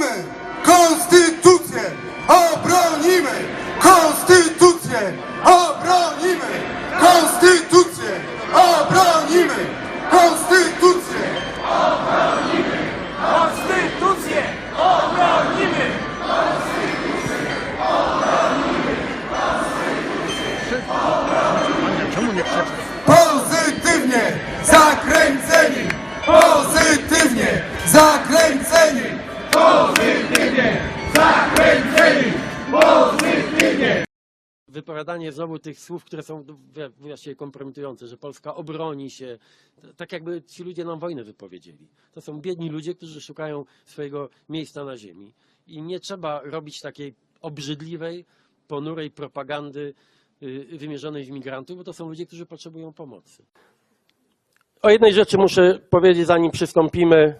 Amen. Wypowiadanie znowu tych słów, które są właściwie kompromitujące, że Polska obroni się, tak jakby ci ludzie nam wojnę wypowiedzieli. To są biedni ludzie, którzy szukają swojego miejsca na ziemi. I nie trzeba robić takiej obrzydliwej, ponurej propagandy y, wymierzonej w migrantów, bo to są ludzie, którzy potrzebują pomocy. O jednej rzeczy muszę powiedzieć, zanim przystąpimy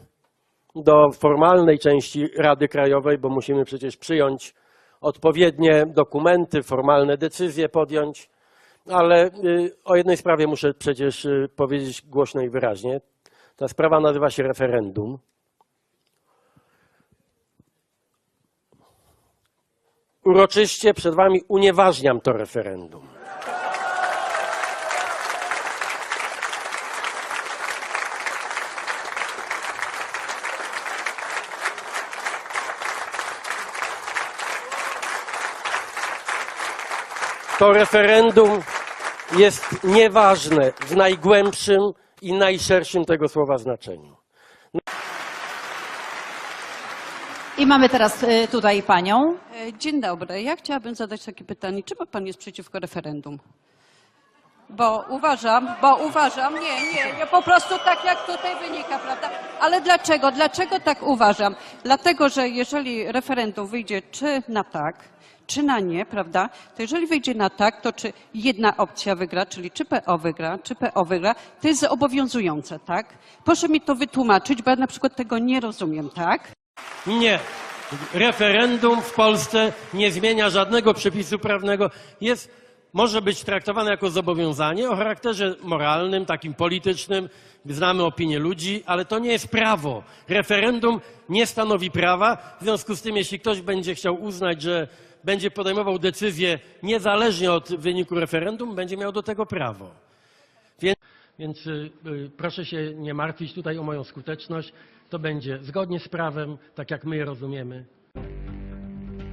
do formalnej części Rady Krajowej, bo musimy przecież przyjąć odpowiednie dokumenty, formalne decyzje podjąć, ale y, o jednej sprawie muszę przecież y, powiedzieć głośno i wyraźnie. Ta sprawa nazywa się referendum. Uroczyście przed Wami unieważniam to referendum. To referendum jest nieważne w najgłębszym i najszerszym tego słowa znaczeniu. I mamy teraz y, tutaj panią. E, Dzień dobry. Ja chciałabym zadać takie pytanie. Czemu pan jest przeciwko referendum? Bo uważam, bo uważam, nie, nie, nie, po prostu tak jak tutaj wynika, prawda? Ale dlaczego? Dlaczego tak uważam? Dlatego, że jeżeli referendum wyjdzie czy na tak, czy na nie, prawda? To jeżeli wyjdzie na tak, to czy jedna opcja wygra, czyli czy PO wygra, czy PO wygra, to jest zobowiązujące, tak? Proszę mi to wytłumaczyć, bo ja na przykład tego nie rozumiem, tak? Nie. Referendum w Polsce nie zmienia żadnego przepisu prawnego. Jest, może być traktowane jako zobowiązanie o charakterze moralnym, takim politycznym. Znamy opinię ludzi, ale to nie jest prawo. Referendum nie stanowi prawa. W związku z tym, jeśli ktoś będzie chciał uznać, że będzie podejmował decyzję niezależnie od wyniku referendum, będzie miał do tego prawo. Więc, więc y, proszę się nie martwić tutaj o moją skuteczność. To będzie zgodnie z prawem, tak jak my je rozumiemy.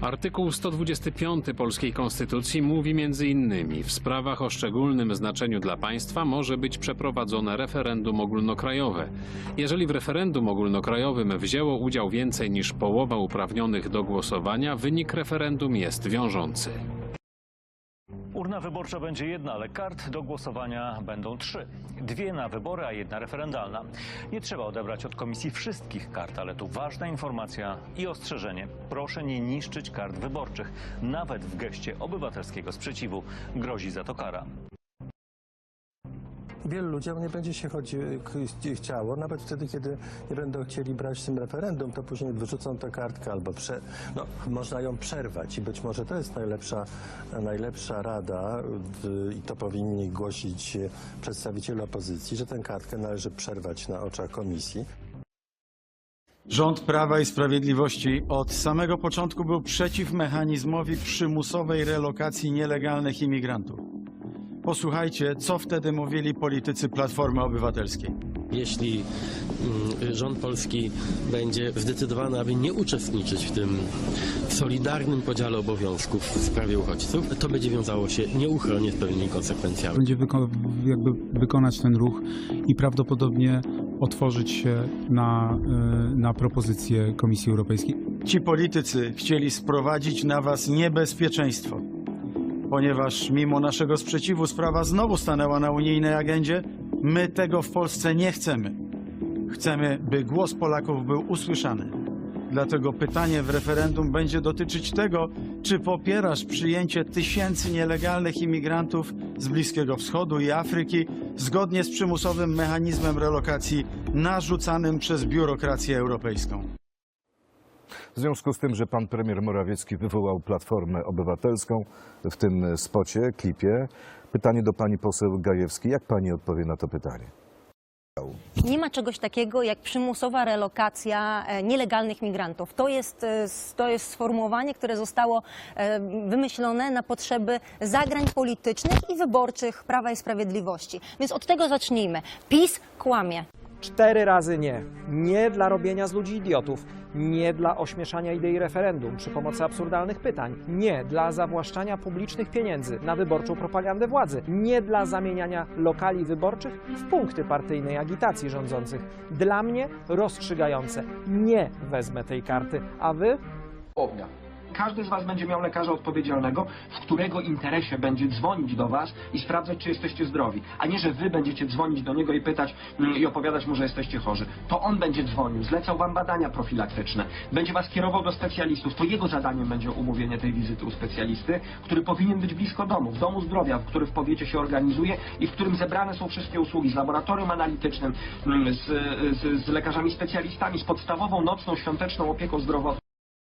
Artykuł 125 polskiej konstytucji mówi między innymi w sprawach o szczególnym znaczeniu dla państwa może być przeprowadzone referendum ogólnokrajowe. Jeżeli w referendum ogólnokrajowym wzięło udział więcej niż połowa uprawnionych do głosowania, wynik referendum jest wiążący. Urna wyborcza będzie jedna, ale kart do głosowania będą trzy. Dwie na wybory, a jedna referendalna. Nie trzeba odebrać od komisji wszystkich kart, ale tu ważna informacja i ostrzeżenie. Proszę nie niszczyć kart wyborczych, nawet w geście obywatelskiego sprzeciwu. Grozi za to kara. Wielu ludziom nie będzie się chodzi, chciało, nawet wtedy, kiedy nie będą chcieli brać w tym referendum, to później wyrzucą tę kartkę albo prze, no, można ją przerwać i być może to jest najlepsza, najlepsza rada i to powinni głosić przedstawiciele opozycji, że tę kartkę należy przerwać na oczach komisji. Rząd Prawa i Sprawiedliwości od samego początku był przeciw mechanizmowi przymusowej relokacji nielegalnych imigrantów. Posłuchajcie, co wtedy mówili politycy Platformy Obywatelskiej. Jeśli mm, rząd polski będzie zdecydowany, aby nie uczestniczyć w tym solidarnym podziale obowiązków w sprawie uchodźców, to będzie wiązało się nieuchronnie z pewnymi konsekwencjami. będzie wyko- jakby wykonać ten ruch i prawdopodobnie otworzyć się na, y, na propozycję Komisji Europejskiej. Ci politycy chcieli sprowadzić na was niebezpieczeństwo. Ponieważ mimo naszego sprzeciwu sprawa znowu stanęła na unijnej agendzie, my tego w Polsce nie chcemy. Chcemy, by głos Polaków był usłyszany. Dlatego pytanie w referendum będzie dotyczyć tego, czy popierasz przyjęcie tysięcy nielegalnych imigrantów z Bliskiego Wschodu i Afryki zgodnie z przymusowym mechanizmem relokacji narzucanym przez biurokrację europejską. W związku z tym, że pan premier Morawiecki wywołał Platformę Obywatelską w tym spocie, klipie, pytanie do pani poseł Gajewskiej. Jak pani odpowie na to pytanie? Nie ma czegoś takiego jak przymusowa relokacja e, nielegalnych migrantów. To jest, e, to jest sformułowanie, które zostało e, wymyślone na potrzeby zagrań politycznych i wyborczych Prawa i Sprawiedliwości. Więc od tego zacznijmy. PiS kłamie. Cztery razy nie. Nie dla robienia z ludzi idiotów. Nie dla ośmieszania idei referendum przy pomocy absurdalnych pytań. Nie dla zawłaszczania publicznych pieniędzy na wyborczą propagandę władzy. Nie dla zamieniania lokali wyborczych w punkty partyjnej agitacji rządzących. Dla mnie rozstrzygające. Nie wezmę tej karty. A wy? Każdy z Was będzie miał lekarza odpowiedzialnego, w którego interesie będzie dzwonić do Was i sprawdzać, czy jesteście zdrowi. A nie, że Wy będziecie dzwonić do niego i pytać mm, i opowiadać mu, że jesteście chorzy. To on będzie dzwonił, zlecał Wam badania profilaktyczne, będzie Was kierował do specjalistów. To jego zadaniem będzie umówienie tej wizyty u specjalisty, który powinien być blisko domu, w domu zdrowia, w który w powiecie się organizuje i w którym zebrane są wszystkie usługi z laboratorium analitycznym, mm, z, z, z lekarzami specjalistami, z podstawową nocną, świąteczną opieką zdrowotną.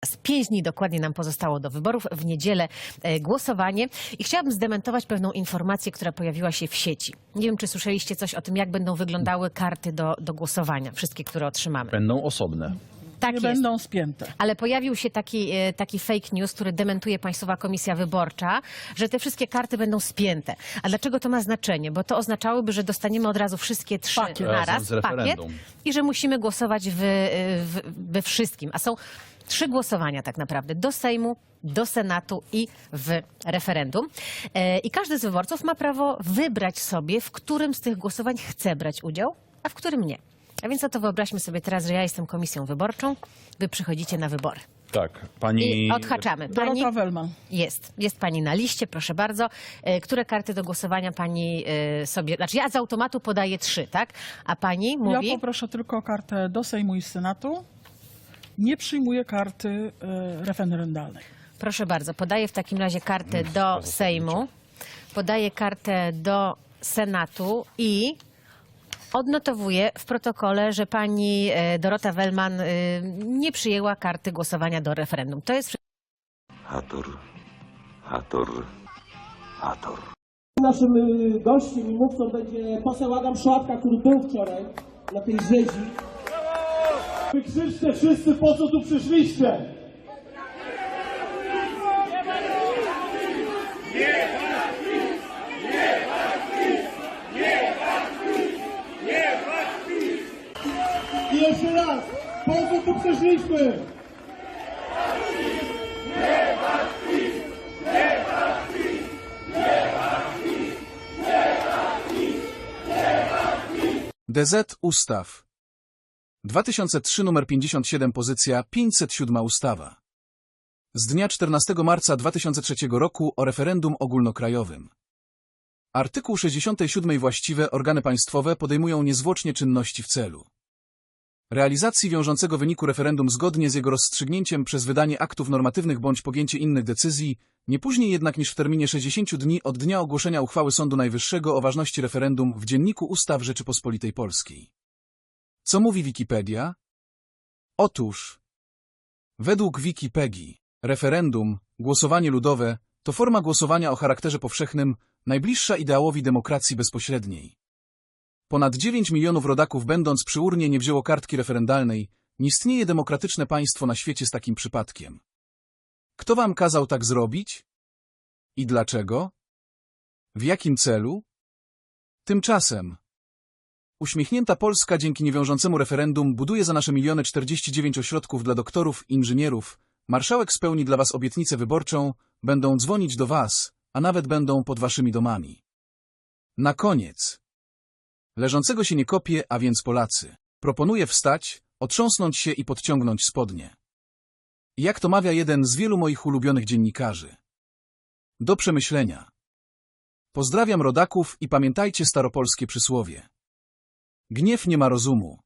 Z pięć dni dokładnie nam pozostało do wyborów. W niedzielę e, głosowanie. I chciałabym zdementować pewną informację, która pojawiła się w sieci. Nie wiem, czy słyszeliście coś o tym, jak będą wyglądały karty do, do głosowania, wszystkie, które otrzymamy. Będą osobne. Tak jest. Będą spięte. Ale pojawił się taki, e, taki fake news, który dementuje Państwowa Komisja Wyborcza, że te wszystkie karty będą spięte. A dlaczego to ma znaczenie? Bo to oznaczałoby, że dostaniemy od razu wszystkie trzy Pakiet. naraz, z pakiet, referendum. i że musimy głosować w, w, we wszystkim. A są trzy głosowania tak naprawdę. Do Sejmu, do Senatu i w referendum. E, I każdy z wyborców ma prawo wybrać sobie, w którym z tych głosowań chce brać udział, a w którym nie. A więc oto wyobraźmy sobie teraz, że ja jestem komisją wyborczą, wy przychodzicie na wybory. Tak, pani... I odhaczamy. Pani Welman. jest. Jest pani na liście, proszę bardzo. E, Które karty do głosowania pani e, sobie. Znaczy ja z automatu podaję trzy, tak? A pani mówi. poproszę tylko kartę do Sejmu i Senatu. Nie przyjmuję karty referendalnych. Proszę bardzo, podaję w takim razie kartę do Sejmu, podaję kartę do Senatu i odnotowuję w protokole, że pani e, Dorota Wellman e, nie przyjęła karty głosowania do referendum. To jest Hator, Hator, Hator. Naszym gościem i mówcą będzie poseł Adam Szłapka, który był wczoraj na tej rzezi. Wykrzyczcie wszyscy, po co tu przyszliście! Jeszcze raz, po co tu przyszliśmy? DZ Ustaw. 2003 numer 57 pozycja 507 ustawa. Z dnia 14 marca 2003 roku o referendum ogólnokrajowym. Artykuł 67 właściwe organy państwowe podejmują niezwłocznie czynności w celu realizacji wiążącego wyniku referendum zgodnie z jego rozstrzygnięciem przez wydanie aktów normatywnych bądź podjęcie innych decyzji, nie później jednak niż w terminie 60 dni od dnia ogłoszenia uchwały Sądu Najwyższego o ważności referendum w Dzienniku Ustaw Rzeczypospolitej Polskiej. Co mówi Wikipedia? Otóż, według Wikipedii, referendum, głosowanie ludowe, to forma głosowania o charakterze powszechnym, najbliższa ideałowi demokracji bezpośredniej. Ponad 9 milionów rodaków będąc przy urnie nie wzięło kartki referendalnej, nie istnieje demokratyczne państwo na świecie z takim przypadkiem. Kto wam kazał tak zrobić? I dlaczego? W jakim celu? Tymczasem. Uśmiechnięta Polska dzięki niewiążącemu referendum buduje za nasze miliony 49 ośrodków dla doktorów, inżynierów. Marszałek spełni dla was obietnicę wyborczą, będą dzwonić do was, a nawet będą pod waszymi domami. Na koniec. Leżącego się nie kopie, a więc Polacy. Proponuję wstać, otrząsnąć się i podciągnąć spodnie. Jak to mawia jeden z wielu moich ulubionych dziennikarzy. Do przemyślenia. Pozdrawiam rodaków i pamiętajcie staropolskie przysłowie. Gniew nie ma rozumu.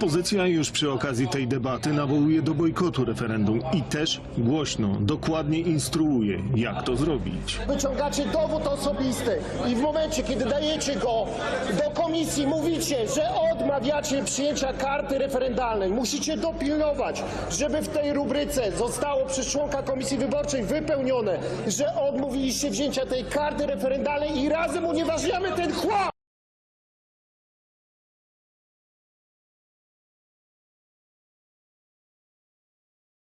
Opozycja już przy okazji tej debaty nawołuje do bojkotu referendum i też głośno, dokładnie instruuje, jak to zrobić. Wyciągacie dowód osobisty i w momencie, kiedy dajecie go do komisji, mówicie, że odmawiacie przyjęcia karty referendalnej. Musicie dopilnować, żeby w tej rubryce zostało przez członka komisji wyborczej wypełnione, że odmówiliście wzięcia tej karty referendalnej i razem unieważniamy ten chłam!